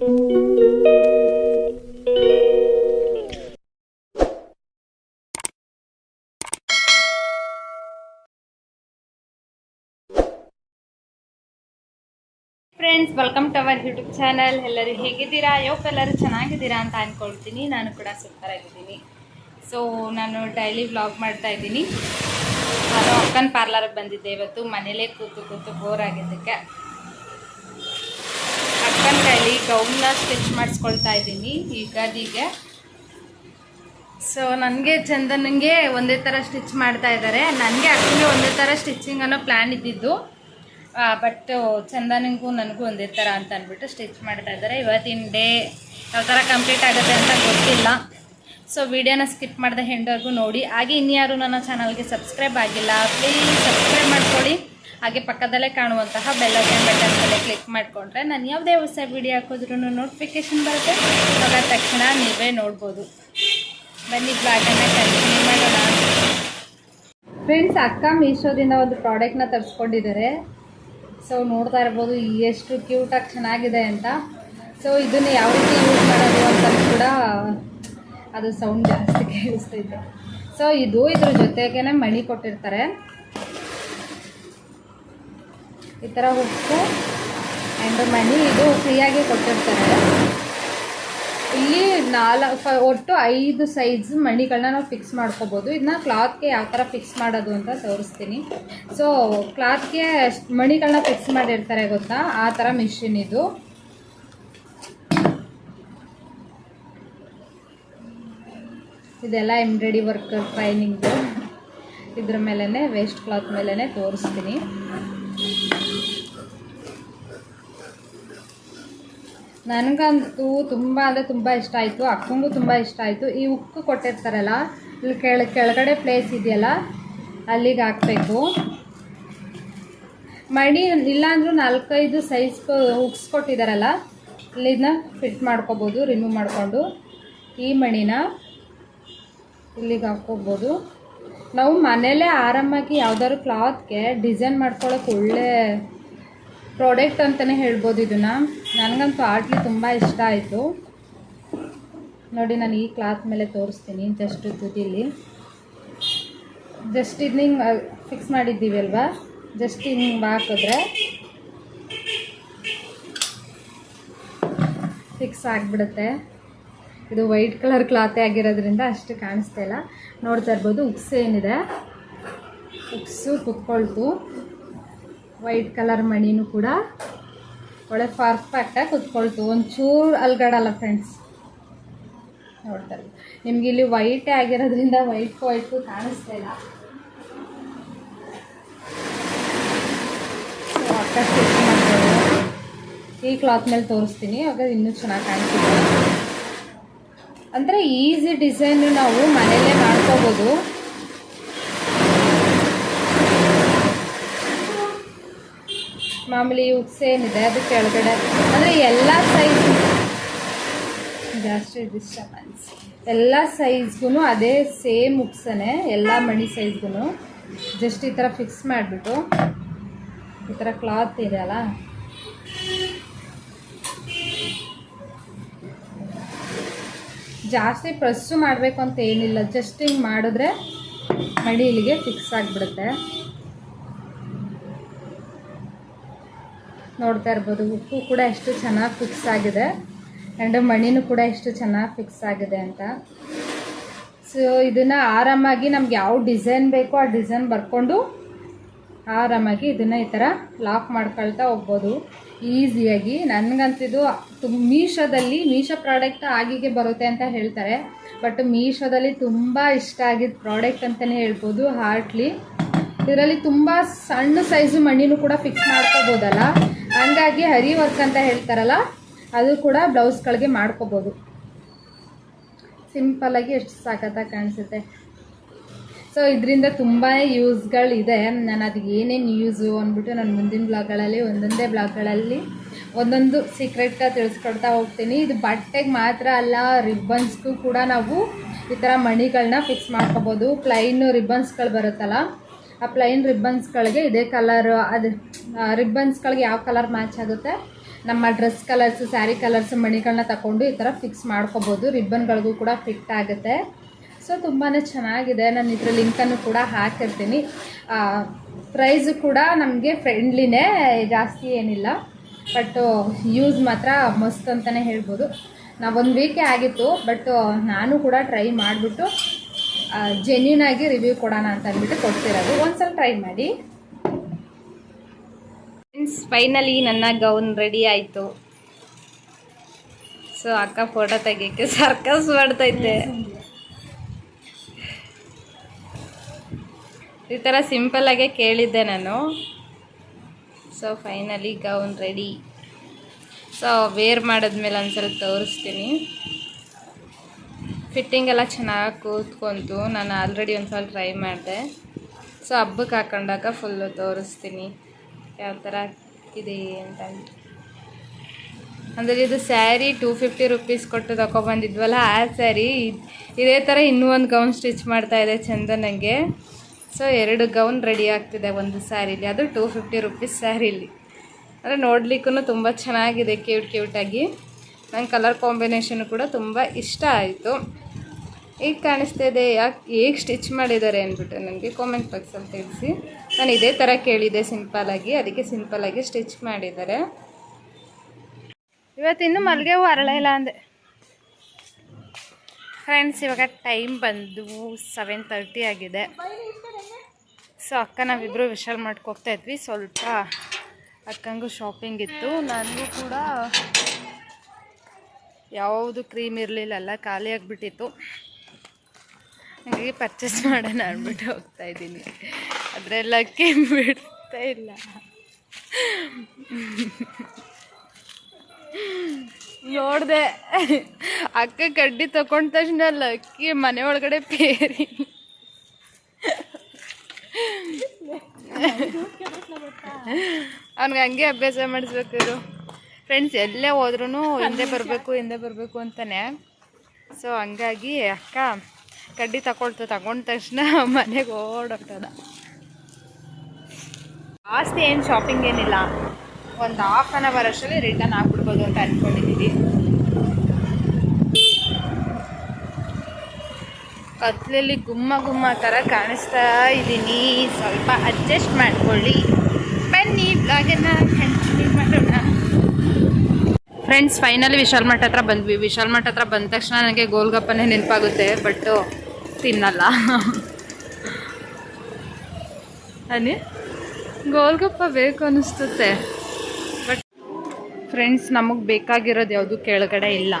Friends welcome to our YouTube channel ಎಲ್ಲರೂ ಹೇಗಿದ್ದೀರಾ? ಯೋಪ್ ಎಲ್ಲರೂ ಚೆನ್ನಾಗಿದ್ದೀರಾ ಅಂತ ಅಂದ್ಕೊಳ್ತೀನಿ ನಾನು ಕೂಡ ಸೂಪರ್ ಆಗಿದ್ದೀನಿ ಸೊ ನಾನು ಡೈಲಿ ವ್ಲಾಗ್ ಮಾಡ್ತಾ ಇದ್ದೀನಿ. ನಾನು ಅಕ್ಕನ ಪಾರ್ಲರ್ಗೆ ಬಂದಿದ್ದೆ ಇವತ್ತು. ಮನೇಲೇ ಕೂತು ಕೂತು ಬೋರ್ ಆಗಿದ್ದಕ್ಕೆ. ಕೈಲಿ ಗೌನ್ನ ಸ್ಟಿಚ್ ಮಾಡಿಸ್ಕೊಳ್ತಾ ಇದ್ದೀನಿ ಯುಗಾದಿಗೆ ಸೊ ನನಗೆ ಚಂದನಿಗೆ ಒಂದೇ ಥರ ಸ್ಟಿಚ್ ಮಾಡ್ತಾ ಇದ್ದಾರೆ ನನಗೆ ಆ್ಯಕ್ಚುಲಿ ಒಂದೇ ಥರ ಸ್ಟಿಚಿಂಗ್ ಅನ್ನೋ ಪ್ಲ್ಯಾನ್ ಇದ್ದಿದ್ದು. ಬಟ್ ಚಂದನಿಗೂ ನನಗೂ ಒಂದೇ ಥರ ಅಂತ ಅಂದ್ಬಿಟ್ಟು ಸ್ಟಿಚ್ ಮಾಡ್ತಾ ಇದ್ದಾರೆ ಇವತ್ತಿನ ಡೇ ಯಾವ ಥರ ಕಂಪ್ಲೀಟ್ ಆಗುತ್ತೆ ಅಂತ ಗೊತ್ತಿಲ್ಲ. ಸೊ ವಿಡಿಯೋನ ಸ್ಕಿಪ್ ಮಾಡಿದೆ ಹೆಂಡವರೆಗೂ ನೋಡಿ. ಹಾಗೆ ಇನ್ಯಾರು ನನ್ನ ಚಾನಲ್ಗೆ ಸಬ್ಸ್ಕ್ರೈಬ್ ಆಗಿಲ್ಲ ಪ್ಲೀಸ್ ಸಬ್ಸ್ಕ್ರೈಬ್ ಮಾಡ್ಕೊಳ್ಳಿ. ಹಾಗೆ ಪಕ್ಕದಲ್ಲೇ ಕಾಣುವಂತಹ ಬೆಲ್ಲೈಕನ್ ಬಟನ್ ಮೇಲೆ ಕ್ಲಿಕ್ ಮಾಡಿಕೊಂಡ್ರೆ ನಾನು ಯಾವುದೇ ಹೊಸ ವಿಡಿಯೋ ಹಾಕಿದ್ರೂ ನೋಟಿಫಿಕೇಶನ್ ಬರುತ್ತೆ. ಆಗ ತಕ್ಷಣ ನೀವೇ ನೋಡ್ಬೋದು. ಬನ್ನಿ ಬ್ಲಾಗನ್ನು ಕಂಟಿನ್ಯೂ ಮಾಡೋಣ. ಫ್ರೆಂಡ್ಸ್ ಅಕ್ಕ ಮೀಶೋದಿಂದ ಒಂದು ಪ್ರಾಡಕ್ಟ್ನ ತರಿಸ್ಕೊಂಡಿದ್ದಾರೆ. ಸೊ ನೋಡ್ತಾ ಇರ್ಬೋದು, ಎಷ್ಟು ಕ್ಯೂಟಾಗಿ ಚೆನ್ನಾಗಿದೆ ಅಂತ. ಸೊ ಇದನ್ನು ಯಾವ ರೀತಿ ಯೂಸ್ ಮಾಡೋದು ಅಂತ ಕೂಡ ಅದು ಸೌಂಡ್ ಜಾಸ್ತಿ ಕೇಳಿಸ್ತೈತೆ ಸೊ ಇದು ಇದ್ರ ಜೊತೆಗೇ ಮಣಿ ಕೊಟ್ಟಿರ್ತಾರೆ. ಈ ಥರ ಉಪ್ಪು ಆ್ಯಂಡ್ ಮನಿ ಇದು ಫ್ರೀಯಾಗಿ ಕೊಟ್ಟಿರ್ತಾರೆ. ಇಲ್ಲಿ ನಾಲ್ಕು ಒಟ್ಟು ಐದು ಸೈಜ್ ಮಣಿಗಳನ್ನ ನಾವು ಫಿಕ್ಸ್ ಮಾಡ್ಕೋಬೋದು. ಇದನ್ನ ಕ್ಲಾತ್ಗೆ ಯಾವ ಥರ ಫಿಕ್ಸ್ ಮಾಡೋದು ಅಂತ ತೋರಿಸ್ತೀನಿ. ಸೊ ಕ್ಲಾತ್ಗೆ ಮಣಿಗಳನ್ನ ಫಿಕ್ಸ್ ಮಾಡಿರ್ತಾರೆ ಗೊತ್ತಾ? ಆ ಥರ ಮಿಷಿನ್ ಇದು. ಇದೆಲ್ಲ ಎಂಬ್ರಾಯ್ಡಿ ವರ್ಕ್ ಟ್ರೈನಿಂಗು ಇದ್ರ ಮೇಲೇ ವೇಸ್ಟ್ ಕ್ಲಾತ್ ಮೇಲೇ ತೋರಿಸ್ತೀನಿ. ನನಗಂತೂ ತುಂಬ ಅಂದರೆ ತುಂಬ ಇಷ್ಟ ಆಯಿತು, ಅಕ್ಕಂಗೂ ತುಂಬ ಇಷ್ಟ ಆಯಿತು. ಈ ಉಕ್ಕು ಕೊಟ್ಟಿರ್ತಾರಲ್ಲ ಇಲ್ಲಿ ಕೆಳ ಕೆಳಗಡೆ ಪ್ಲೇಸ್ ಇದೆಯಲ್ಲ, ಅಲ್ಲಿಗೆ ಹಾಕಬೇಕು. ಮಣಿ ಇಲ್ಲಾಂದ್ರೂ ನಾಲ್ಕೈದು ಸೈಜ್ ಹುಕ್ಸ್ ಕೊಟ್ಟಿದ್ದಾರಲ್ಲ ಇಲ್ಲಿನ ಫಿಟ್ ಮಾಡ್ಕೋಬೋದು ರಿಮೂವ್ ಮಾಡಿಕೊಂಡು. ಈ ಮಣಿನ ಇಲ್ಲಿಗೆ ಹಾಕ್ಕೋಬೋದು. ನಾವು ಮನೇಲೇ ಆರಾಮಾಗಿ ಯಾವ್ದಾದ್ರು ಕ್ಲಾತ್ಗೆ ಡಿಸೈನ್ ಮಾಡ್ಕೊಳ್ಳೋಕೆ ಒಳ್ಳೆ ಪ್ರಾಡಕ್ಟ್ ಅಂತಲೇ ಹೇಳ್ಬೋದು ಇದನ್ನು. ನನಗಂತೂ ಆಟ್ಲಿ ತುಂಬ ಇಷ್ಟ ಆಯಿತು. ನೋಡಿ, ನಾನು ಈ ಕ್ಲಾತ್ ಮೇಲೆ ತೋರಿಸ್ತೀನಿ ಜಸ್ಟ್ ತುದಿಲಿ. ಜಸ್ಟ್ ಇದನ್ನ ಹಿಂಗೆ ಫಿಕ್ಸ್ ಮಾಡಿದ್ದೀವಿ ಅಲ್ವಾ? ಜಸ್ಟ್ ಹಿಂಗೆ ಹಾಕಿದ್ರೆ ಫಿಕ್ಸ್ ಆಗಿಬಿಡುತ್ತೆ. ಇದು ವೈಟ್ ಕಲರ್ ಕ್ಲಾತೇ ಆಗಿರೋದ್ರಿಂದ ಅಷ್ಟು ಕಾಣಿಸ್ತಾ ಇಲ್ಲ. ನೋಡ್ತಾ ಇರ್ಬೋದು, ಉಕ್ಸ್ ಏನಿದೆ. ಉಕ್ಸು ಕುತ್ಕೊಳ್ತು. ವೈಟ್ ಕಲರ್ ಮಣಿನೂ ಕೂಡ ಒಳ್ಳೆ ಪರ್ಫೆಕ್ಟಾಗಿ ಕುತ್ಕೊಳ್ತು. ಒಂಚೂರು ಅಲ್ಗಡಲ್ಲ ಫ್ರೆಂಡ್ಸ್ ನೋಡ್ತಾರೆ. ನಿಮ್ಗೆ ಇಲ್ಲಿ ವೈಟೇ ಆಗಿರೋದ್ರಿಂದ ವೈಟ್ ವೈಟು ಕಾಣಿಸ್ತಾ ಇಲ್ಲ. ಈ ಕ್ಲಾತ್ ಮೇಲೆ ತೋರಿಸ್ತೀನಿ. ಆಗ ಇನ್ನೂ ಚೆನ್ನಾಗಿ ಕಾಣಿಸ್ತಿದೆ. ಅಂದರೆ ಈಸಿ ಡಿಸೈನು ನಾವು ಮನೆಯಲ್ಲೇ ಮಾಡ್ಕೋಬೋದು. ಮಾಮೂಲಿ ಉಕ್ಸ್ ಏನಿದೆ ಅದು ಕೆಳಗಡೆ. ಅಂದರೆ ಎಲ್ಲ ಸೈಜ್ ಜಾಸ್ತಿ ಡಿಸ್ಟರ್ಬೆನ್ಸ್ ಎಲ್ಲ ಸೈಜ್ಗೂ ಅದೇ ಸೇಮ್ ಉಕ್ಸನೇ ಎಲ್ಲ ಮಣಿ ಸೈಜ್ಗೂ ಜಸ್ಟ್ ಈ ಥರ ಫಿಕ್ಸ್ ಮಾಡಿಬಿಟ್ಟು, ಈ ಥರ ಕ್ಲಾತ್ ಇದೆಯಲ್ಲ. ಜಾಸ್ತಿ ಪ್ರೆಸ್ಸು ಮಾಡಬೇಕು ಅಂತ ಏನಿಲ್ಲ ಜಸ್ಟ್ ಹಿಂಗೆ ಮಾಡಿದ್ರೆ ಮಣಿ ಇಲ್ಲಿಗೆ ಫಿಕ್ಸ್ ಆಗಿಬಿಡುತ್ತೆ. ನೋಡ್ತಾ ಇರ್ಬೋದು. ಉಪ್ಪು ಕೂಡ ಎಷ್ಟು ಚೆನ್ನಾಗಿ ಫಿಕ್ಸ್ ಆಗಿದೆ. ಆ್ಯಂಡ್ ಮಣ್ಣಿನೂ ಕೂಡ ಎಷ್ಟು ಚೆನ್ನಾಗಿ ಫಿಕ್ಸ್ ಆಗಿದೆ ಅಂತ. ಸೊ ಇದನ್ನು ಆರಾಮಾಗಿ ನಮ್ಗೆ ಯಾವ ಡಿಸೈನ್ ಬೇಕೋ ಆ ಡಿಸೈನ್ ಬರ್ಕೊಂಡು ಆರಾಮಾಗಿ ಇದನ್ನು ಈ ಥರ ಲಾಕ್ ಮಾಡ್ಕೊಳ್ತಾ ಹೋಗ್ಬೋದು. ಈಸಿಯಾಗಿ ನನಗಂತಿದು ತುಂಬ ಮೀಶೋದಲ್ಲಿ, ಮೀಶೋ ಪ್ರಾಡಕ್ಟ್ ಆಗಿಗೆ ಬರುತ್ತೆ ಅಂತ ಹೇಳ್ತಾರೆ. ಬಟ್ ಮೀಶೋದಲ್ಲಿ ತುಂಬ ಇಷ್ಟ ಆಗಿದ್ದ ಪ್ರಾಡಕ್ಟ್ ಅಂತಲೇ ಹೇಳ್ಬೋದು ಹಾರ್ಟ್ಲಿ ಇದರಲ್ಲಿ ತುಂಬ ಸಣ್ಣ ಸೈಜು ಮಣ್ಣಿನೂ ಕೂಡ ಫಿಕ್ಸ್ ಮಾಡ್ಕೋಬೋದಲ್ಲ. ಹಂಗಾಗಿ ಹರಿ ವರ್ಕ್ ಅಂತ ಹೇಳ್ತಾರಲ್ಲ, ಅದು ಕೂಡ ಬ್ಲೌಸ್ಗಳಿಗೆ ಮಾಡ್ಕೋಬೋದು. ಸಿಂಪಲ್ಲಾಗಿ ಎಷ್ಟು ಸಖತ್ತಾಗಿ ಕಾಣಿಸುತ್ತೆ. ಸೊ ಇದರಿಂದ ತುಂಬಾ ಯೂಸ್ಗಳಿದೆ ನಾನು ಅದಕ್ಕೆ ಏನೇನು ಯೂಸು ಅಂದ್ಬಿಟ್ಟು ನಾನು ಮುಂದಿನ ಬ್ಲಾಗ್ಗಳಲ್ಲಿ ಒಂದೊಂದೇ ಬ್ಲಾಗ್ಗಳಲ್ಲಿ ಒಂದೊಂದು ಸೀಕ್ರೆಟ್ನ ತಿಳಿಸ್ಕೊಡ್ತಾ ಹೋಗ್ತೀನಿ. ಇದು ಬಟ್ಟೆಗೆ ಮಾತ್ರ ಅಲ್ಲ ರಿಬ್ಬನ್ಸ್ಗೂ ಕೂಡ ನಾವು ಈ ಥರ ಮಣಿಗಳನ್ನ ಫಿಕ್ಸ್ ಮಾಡ್ಕೋಬೋದು. ಪ್ಲೈನು ರಿಬ್ಬನ್ಸ್ಗಳು ಬರುತ್ತಲ್ಲ ಆ ಪ್ಲೈನ್ ರಿಬ್ಬನ್ಸ್ಗಳಿಗೆ ಇದೇ ಕಲರ್ ಅದು ರಿಬ್ಬನ್ಸ್ಗಳಿಗೆ ಯಾವ ಕಲರ್ ಮ್ಯಾಚ್ ಆಗುತ್ತೆ? ನಮ್ಮ ಡ್ರೆಸ್ ಕಲರ್ಸ್ ಸ್ಯಾರಿ ಕಲರ್ಸ್ ಮಣಿಗಳನ್ನ ತಗೊಂಡು ಈ ಥರ ಫಿಕ್ಸ್ ಮಾಡ್ಕೋಬೋದು. ರಿಬ್ಬನ್ಗಳಿಗೂ ಕೂಡ ಫಿಟ್ ಆಗುತ್ತೆ. ಸೊ ತುಂಬಾ ಚೆನ್ನಾಗಿದೆ. ನಾನು ಇದರ ಲಿಂಕನ್ನು ಕೂಡ ಹಾಕಿರ್ತೀನಿ. ಪ್ರೈಸು ಕೂಡ ನಮಗೆ ಫ್ರೆಂಡ್ಲಿನೇ ಜಾಸ್ತಿ ಏನಿಲ್ಲ. ಬಟ್ ಯೂಸ್ ಮಾತ್ರ ಮಸ್ತ್ ಅಂತಲೇ ಹೇಳ್ಬೋದು. ಒಂದು ವೀಕೆ ಆಗಿತ್ತು ಬಟ್ ನಾನು ಕೂಡ ಟ್ರೈ ಮಾಡಿಬಿಟ್ಟು ಜೆನ್ಯೂನ್ ಆಗಿ ರಿವ್ಯೂ ಕೊಡೋಣ ಅಂತ ಅಂದ್ಬಿಟ್ಟು ಕೊಡ್ತಿರೋದು. ಒಂದ್ಸಲ ಟ್ರೈ ಮಾಡಿ. ಫ್ರೆಂಡ್ಸ್ ಫೈನಲಿ ನನ್ನ ಗೌನ್ ರೆಡಿ ಆಯಿತು. ಸೊ ಅಕ್ಕ ಫೋಟೋ ತೆಗಿಯೋಕ್ಕೆ ಸರ್ಕಸ್ ಮಾಡ್ತೈತೆ. ಈ ಥರ ಸಿಂಪಲ್ಲಾಗೆ ಕೇಳಿದ್ದೆ ನಾನು. So finally gown ready so wear ಮಾಡಿದ್ಮೇಲೆ ಒಂದ್ಸಲ ತೋರಿಸ್ತೀನಿ. ಫಿಟ್ಟಿಂಗ್ ಎಲ್ಲ ಚೆನ್ನಾಗಿ ಕೂತ್ಕೊಂತು. ನಾನು ಆಲ್ರೆಡಿ ಒಂದು ಸಲ ಟ್ರೈ ಮಾಡಿದೆ. ಸೊ ಹಬ್ಬಕ್ಕೆ ಹಾಕೊಂಡಾಗ ಫುಲ್ಲು ತೋರಿಸ್ತೀನಿ. ಯಾವ ಥರ ಇದೆ ಅಂತ ಅಂದರೆ ಇದು ಸ್ಯಾರಿ ಟೂ ಫಿಫ್ಟಿ ರುಪೀಸ್ ಕೊಟ್ಟು ತಗೊಬಂದಿದ್ವಲ್ಲ ಆ ಸ್ಯಾರಿ ಇದೇ ಥರ ಇನ್ನೂ ಒಂದು ಗೌನ್ ಸ್ಟಿಚ್ ಮಾಡ್ತಾ ಇದೆ ಚಂದನಂಗೆ. ಸೊ ಎರಡು ಗೌನ್ ರೆಡಿ ಆಗ್ತಿದೆ ಒಂದು ಸ್ಯಾರಿಲಿ ಅದು ಟೂ ಫಿಫ್ಟಿ ರುಪೀಸ್ ಸ್ಯಾರಿಲಿ ಅಂದರೆ ನೋಡ್ಲಿಕ್ಕೂ ತುಂಬ ಚೆನ್ನಾಗಿದೆ ಕ್ಯೂಟ್ ಕ್ಯೂಟಾಗಿ ನಂಗೆ ಕಲರ್ ಕಾಂಬಿನೇಷನ್ ಕೂಡ ತುಂಬ ಇಷ್ಟ ಆಯಿತು. ಈಗ ಕಾಣಿಸ್ತಾ ಇದೆ ಯಾಕೆ, ಹೇಗೆ ಸ್ಟಿಚ್ ಮಾಡಿದ್ದಾರೆ ಅಂದ್ಬಿಟ್ಟು ನನಗೆ ಕಾಮೆಂಟ್ ಬಾಕ್ಸಲ್ಲಿ ತಿಳಿಸಿ. ನಾನು ಇದೇ ಥರ ಕೇಳಿದೆ ಸಿಂಪಲಾಗಿ ಅದಕ್ಕೆ ಸಿಂಪಲಾಗಿ ಸ್ಟಿಚ್ ಮಾಡಿದ್ದಾರೆ. ಇವತ್ತಿನ್ನು ಮಲ್ಲಿಗೆ ಹೂವು ಅರಳ ಇಲ್ಲ ಅಂದೆ. ಫ್ರೆಂಡ್ಸ್ ಇವಾಗ ಟೈಮ್ ಬಂದು ಸೆವೆನ್ ತರ್ಟಿ ಆಗಿದೆ. ಸೊ ಅಕ್ಕ ನಾವಿಬ್ಬರು ವಿಶಾಲ್ ಮಾಡ್ಕೋಗ್ತಾ ಇದ್ವಿ. ಸ್ವಲ್ಪ ಅಕ್ಕಂಗೂ ಶಾಪಿಂಗ್ ಇತ್ತು. ನನಗೂ ಕೂಡ ಯಾವುದು ಕ್ರೀಮ್ ಇರಲಿಲ್ಲ, ಎಲ್ಲ ಖಾಲಿ ಆಗಿಬಿಟ್ಟಿತ್ತು. ಹಾಗಾಗಿ ಪರ್ಚೇಸ್ ಮಾಡೋಣ ಅಂದ್ಬಿಟ್ಟು ಹೋಗ್ತಾ ಇದ್ದೀನಿ. ಅದರೆಲ್ಲ ಬಿಡ್ತಾ ಇಲ್ಲ. ನೋಡಿದೆ. ಅಕ್ಕ ಕಡ್ಡಿ ತಗೊಂಡ ತಕ್ಷಣ ಲಕ್ಕಿ ಮನೆ ಒಳಗಡೆ ಪೇರಿ. ಅವ್ನಿಗೆ ಹಂಗೆ ಅಭ್ಯಾಸ ಮಾಡಿಸ್ಬೇಕು ಫ್ರೆಂಡ್ಸ್ ಎಲ್ಲೇ ಹೋದ್ರೂ ಹಿಂದೆ ಬರಬೇಕು ಹಿಂದೆ ಬರಬೇಕು ಅಂತಾನೆ. ಸೊ ಹಂಗಾಗಿ ಅಕ್ಕ, ಕಡ್ಡಿ ತಗೊಳ್ತು, ತಗೊಂಡ ತಕ್ಷಣ ಮನೆಗೆ ಓಡೋಗ್ತದ ಜಾಸ್ತಿ ಏನು ಶಾಪಿಂಗ್ ಏನಿಲ್ಲ. ಒಂದು ಹಾಫ್ ಆನ್ ಅವರ್ ಅಷ್ಟರಲ್ಲಿ ರಿಟರ್ನ್ ಹಾಕ್ಬಿಡ್ಬೋದು ಅಂತ ಅಂದ್ಕೊಂಡಿದ್ದೀವಿ ಕತ್ಲಲ್ಲಿ ಗುಮ್ಮ ಗುಮ್ಮ ಥರ ಕಾಣಿಸ್ತಾ ಇದ್ದೀನಿ ಸ್ವಲ್ಪ ಅಡ್ಜಸ್ಟ್ ಮಾಡ್ಕೊಳ್ಳಿ. ಬನ್ನಿ ಬ್ಲಾಗನ್ನ ಫ್ರೆಂಡ್ಸ್ ಫೈನಲಿ ವಿಶಾಲ್ ಮಠ ಹತ್ರ ಬಂದ್ವಿ. ವಿಶಾಲ್ ಮಠ ಹತ್ರ ಬಂದ ತಕ್ಷಣ ನನಗೆ ಗೋಲ್ಗಪ್ಪನೇ ನೆನಪಾಗುತ್ತೆ ಬಟ್ ತಿನ್ನಲ್ಲ. ಅನಿ, ಗೋಲ್ಗಪ್ಪ ಬೇಕು ಅನಿಸ್ತುತ್ತೆ. ಬಟ್ ಫ್ರೆಂಡ್ಸ್ ನಮಗೆ ಬೇಕಾಗಿರೋದು ಯಾವುದು ಕೆಳಗಡೆ ಇಲ್ಲ.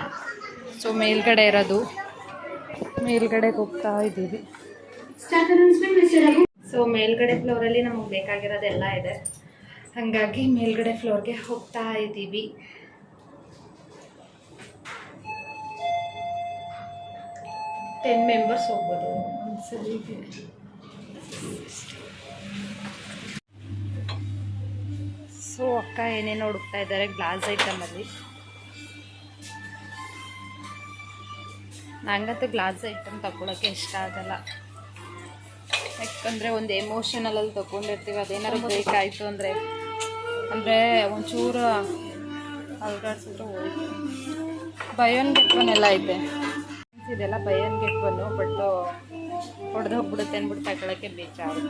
ಸೊ ಮೇಲ್ಗಡೆ ಇರೋದು. ಮೇಲ್ಗಡೆಗೆ ಹೋಗ್ತಾ ಇದ್ದೀವಿ. ಸೊ ಮೇಲ್ಗಡೆ ಫ್ಲೋರಲ್ಲಿ ನಮಗೆ ಬೇಕಾಗಿರೋದೆಲ್ಲ ಇದೆ. ಹಾಗಾಗಿ ಮೇಲ್ಗಡೆ ಫ್ಲೋರ್ಗೆ ಹೋಗ್ತಾ ಇದ್ದೀವಿ. ಟೆನ್ ಮೆಂಬರ್ಸ್ ಹೋಗ್ಬೋದು ಸೊ ಅಕ್ಕ ಏನೇನು ಹುಡುಕ್ತಾ ಇದ್ದಾರೆ ಗ್ಲಾಸ್ ಐಟಮಲ್ಲಿ ನಂಗಂತೂ ಗ್ಲಾಸ್ ಐಟಮ್ ತಗೊಳಕ್ಕೆ ಇಷ್ಟ ಆಗಲ್ಲ. ಯಾಕಂದರೆ ಒಂದು ಎಮೋಷನಲಲ್ಲಿ ತೊಗೊಂಡಿರ್ತೀವಿ. ಅದೇನಾದ್ರು ಬೇಕಾಯಿತು ಅಂದರೆ. ಅಂದರೆ ಒಂಚೂರು ಅಲ್ಗಾಡ್ಸಿದ್ರೆ ಹೋಯ್ತು. ಬಯೋನ್ ಎಲ್ಲ ಐತೆ. ಇದೆಲ್ಲ ಬಯನ್ ಗೆಟ್ ಒನ್ನು ಬಟ್ ಹೊಡೆದು ಹೋಗ್ಬಿಡುತ್ತೆ ಅಂದ್ಬಿಟ್ಟು ತಗೊಳಕ್ಕೆ ಬೇಜಾರು.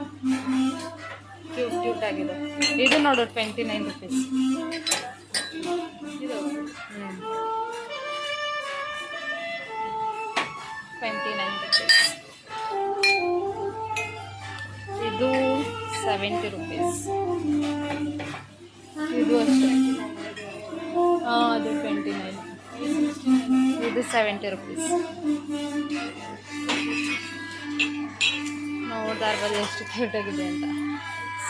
ಕ್ಯೂಟ್ ಕ್ಯೂಟ್ ಆಗಿದೆ. ಇದು ನೋಡು twenty nine rupees twenty nine rupees ಇದು ಸೆವೆಂಟಿ ರುಪೀಸ್ ಇದು ಅಷ್ಟೇ. ಇದು ಸೆವೆಂಟಿ ರುಪೀಸ್ ನೋಡ್ತಾ ಇರ್ಬೋದು ಎಷ್ಟು ಕ್ಯೂಟಾಗಿದೆ ಅಂತ.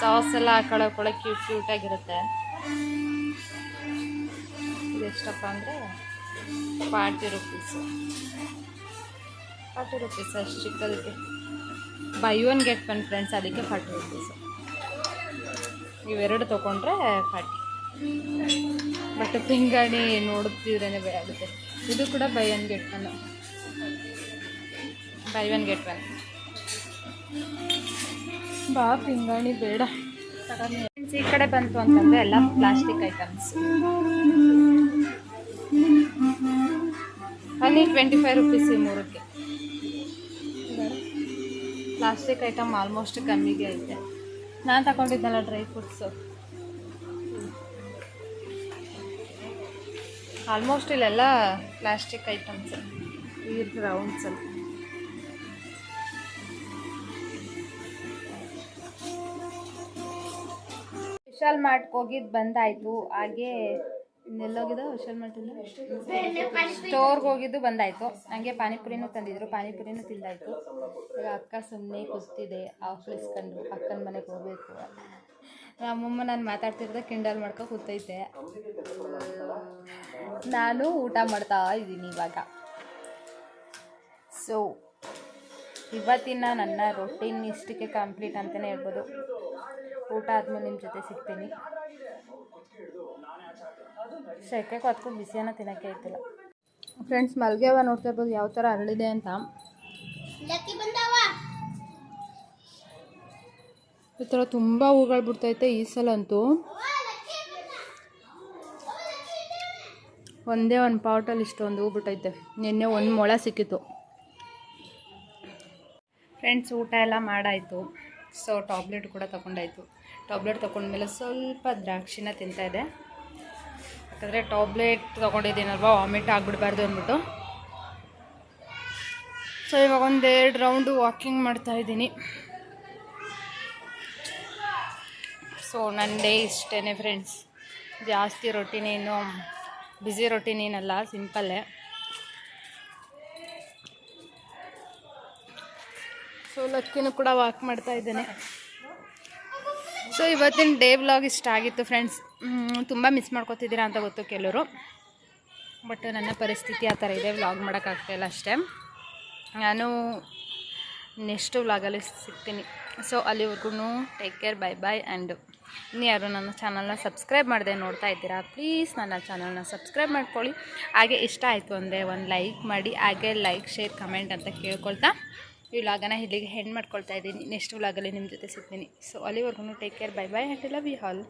ಸಾಸ್ ಎಲ್ಲ ಹಾಕೊಳ್ಳೋಕೆ ಕ್ಯೂಟ್ ಕ್ಯೂಟಾಗಿರುತ್ತೆ ಇದು ಎಷ್ಟಪ್ಪ ಅಂದರೆ ಫಾರ್ಟಿ ರುಪೀಸು ಫಾರ್ಟಿ ರುಪೀಸ್ ಅಷ್ಟು ಚಿಕ್ಕದಕ್ಕೆ. Buy one get one friends ಅದಕ್ಕೆ ಫಾರ್ಟಿ ರುಪೀಸು ಇವೆರಡು ತೊಗೊಂಡ್ರೆ ಫಾರ್ಟಿ ಬಟ್ ಪಿಂಗಾಣಿ ನೋಡುತ್ತಿದ್ರೇ ಬೇಡ ಇದು ಕೂಡ buy one get one buy one get one ಬಾ ಪಿಂಗಾಣಿ ಬೇಡ. ಈ ಕಡೆ ಬಂತು ಅಂತಂದ್ರೆ ಎಲ್ಲ ಪ್ಲಾಸ್ಟಿಕ್ ಐಟಮ್ಸ್ ಅಲ್ಲಿ ಟ್ವೆಂಟಿ ಫೈವ್ ರುಪೀಸ್ ಈ ಮೂರಕ್ಕೆ. ಪ್ಲಾಸ್ಟಿಕ್ ಐಟಮ್ ಆಲ್ಮೋಸ್ಟ್ ಕಮ್ಮಿಗೆ ಐತೆ. ನಾನು ತಗೊಂಡಿದ್ದಲ್ಲ ಡ್ರೈ ಫ್ರೂಟ್ಸು ಆಲ್ಮೋಸ್ಟ್ ಇಲ್ಲೆಲ್ಲ ಪ್ಲಾಸ್ಟಿಕ್ ಐಟಮ್ಸ್ ಈ ರೌಂಡ್ಸಲ್ಲಿ ವಿಶಾಲ್ ಮಾರ್ಟ್ಗೆ ಹೋಗಿದ್ದು ಬಂದಾಯಿತು. ಹಾಗೆ ಇನ್ನೆಲ್ಲೋಗಿದ್ದು ವಿಶಾಲ್ ಮಾರ್ಟಿಂದ ಸ್ಟೋರ್ಗೆ ಹೋಗಿದ್ದು ಬಂದಾಯಿತು. ಹಂಗೆ ಪಾನಿಪುರಿನೂ ತಂದಿದ್ರು. ಪಾನಿಪುರಿನೂ ತಿಂದಾಯಿತು. ಈಗ ಅಕ್ಕ ಸುಮ್ಮನೆ ಕುಸ್ತಿದೆ ಆಫೀಸ್ ಕಂಡು ಅಕ್ಕನ ಮನೆಗೆ ಹೋಗ್ಬೇಕು ನಮ್ಮಮ್ಮ ನಾನು ಮಾತಾಡ್ತಿರೋದ ಕಿಂಡಲ್ ಮಾಡ್ಕೊ ಕೂತೈತೆ. ನಾನು ಊಟ ಮಾಡ್ತಾ ಇದ್ದೀನಿ ಇವಾಗ. ಸೊ ಇವತ್ತಿನ ನನ್ನ ರೊಟೀನ್ ಇಷ್ಟಕ್ಕೆ ಕಂಪ್ಲೀಟ್ ಅಂತಲೇ ಹೇಳ್ಬೋದು. ಊಟ ಆದ್ಮೇಲೆ ನಿಮ್ಮ ಜೊತೆ ಸಿಗ್ತೀನಿ. ಸೆಕೆ ಕೊತ್ಕೊಂಡು ಬಿಸಿಯನ್ನು ತಿನ್ನೋಕ್ಕೆ ಆಯ್ತಿಲ್ಲ ಫ್ರೆಂಡ್ಸ್ ಮಲ್ಗೆ ಹೂವು ನೋಡ್ತಾ ಇರ್ಬೋದು ಯಾವ ಥರ ಅರಳಿದೆ ಅಂತ. ಈ ಥರ ತುಂಬ ಹೂಗಳು ಬಿಡ್ತೈತೆ ಈ ಸಲ ಅಂತೂ. ಒಂದೇ ಒಂದು ಪಾಟಲ್ಲಿ ಇಷ್ಟೊಂದು ಹೂ ಬಿಟ್ಟೈತೆ ನಿನ್ನೆ ಒಂದು ಮೊಳ ಸಿಕ್ಕಿತ್ತು. ಫ್ರೆಂಡ್ಸ್ ಊಟ ಎಲ್ಲ ಮಾಡಾಯಿತು. ಸೊ ಟಾಬ್ಲೆಟ್ ಕೂಡ ತೊಗೊಂಡಾಯಿತು ಟಾಬ್ಲೆಟ್ ತೊಗೊಂಡ್ಮೇಲೆ ಸ್ವಲ್ಪ ದ್ರಾಕ್ಷಿನ ಇದೆ ಯಾಕಂದರೆ ಟಾಬ್ಲೆಟ್ ತೊಗೊಂಡಿದ್ದೀನಲ್ವ ವಾಮಿಟ್ ಆಗಿಬಿಡ್ಬಾರ್ದು ಅಂದ್ಬಿಟ್ಟು. ಸೊ ಇವಾಗ ಒಂದೆರಡು ರೌಂಡು ವಾಕಿಂಗ್ ಮಾಡ್ತಾ ಇದ್ದೀನಿ ಸೊ ನನ್ನ ಡೇ ಇಷ್ಟೇ ಫ್ರೆಂಡ್ಸ್ ಜಾಸ್ತಿ ರೊಟ್ಟಿನೇನು ಬ್ಯುಸಿ ರೊಟ್ಟಿನೇನಲ್ಲ ಸಿಂಪಲ್ಲೇ. ಸೊ ಲಕ್ಕಿನೂ ಕೂಡ ವಾಕ್ ಮಾಡ್ತಾ ಇದ್ದೇನೆ. ಸೊ ಇವತ್ತಿನ ಡೇ ವ್ಲಾಗ್ ಇಷ್ಟ ಆಗಿತ್ತು ಫ್ರೆಂಡ್ಸ್ ತುಂಬ ಮಿಸ್ ಮಾಡ್ಕೊತಿದ್ದೀರಾ ಅಂತ ಗೊತ್ತು ಕೆಲವರು. ಬಟ್ ನನ್ನ ಪರಿಸ್ಥಿತಿ ಆ ಥರ ಇದೆ ವ್ಲಾಗ್ ಮಾಡೋಕ್ಕಾಗ್ತಾಯಿಲ್ಲ ಅಷ್ಟೇ. ನಾನು ನೆಕ್ಸ್ಟ್ ವ್ಲಾಗಲ್ಲಿ ಸಿಗ್ತೀನಿ. ಸೊ ಅಲ್ಲಿವರೆಗೂ take care bye bye and ಯಾರು ನನ್ನ ಚಾನಲ್ನ ಸಬ್ಸ್ಕ್ರೈಬ್ ಮಾಡದೆ ನೋಡ್ತಾ ಇದ್ದೀರಾ ಪ್ಲೀಸ್ ನನ್ನ ಚಾನಲ್ನ ಸಬ್ಸ್ಕ್ರೈಬ್ ಮಾಡ್ಕೊಳ್ಳಿ. ಹಾಗೆ ಇಷ್ಟ ಆಯಿತು ಅಂದರೆ ಒಂದು ಲೈಕ್ ಮಾಡಿ, ಹಾಗೆ ಲೈಕ್ ಶೇರ್ ಕಮೆಂಟ್ ಅಂತ ಕೇಳ್ಕೊಳ್ತಾ ಈ ವ್ಲಾಗನ ಇಲ್ಲಿಗೆ ಹೆಣ್ಣು ಮಾಡ್ಕೊಳ್ತಾ ಇದ್ದೀನಿ. ನೆಕ್ಸ್ಟ್ ವ್ಲಾಗಲ್ಲಿ ನಿಮ್ಮ ಜೊತೆ ಸಿಗ್ತೀನಿ. ಸೊ ಅಲ್ಲಿವರೆಗೂ take care bye bye and love you all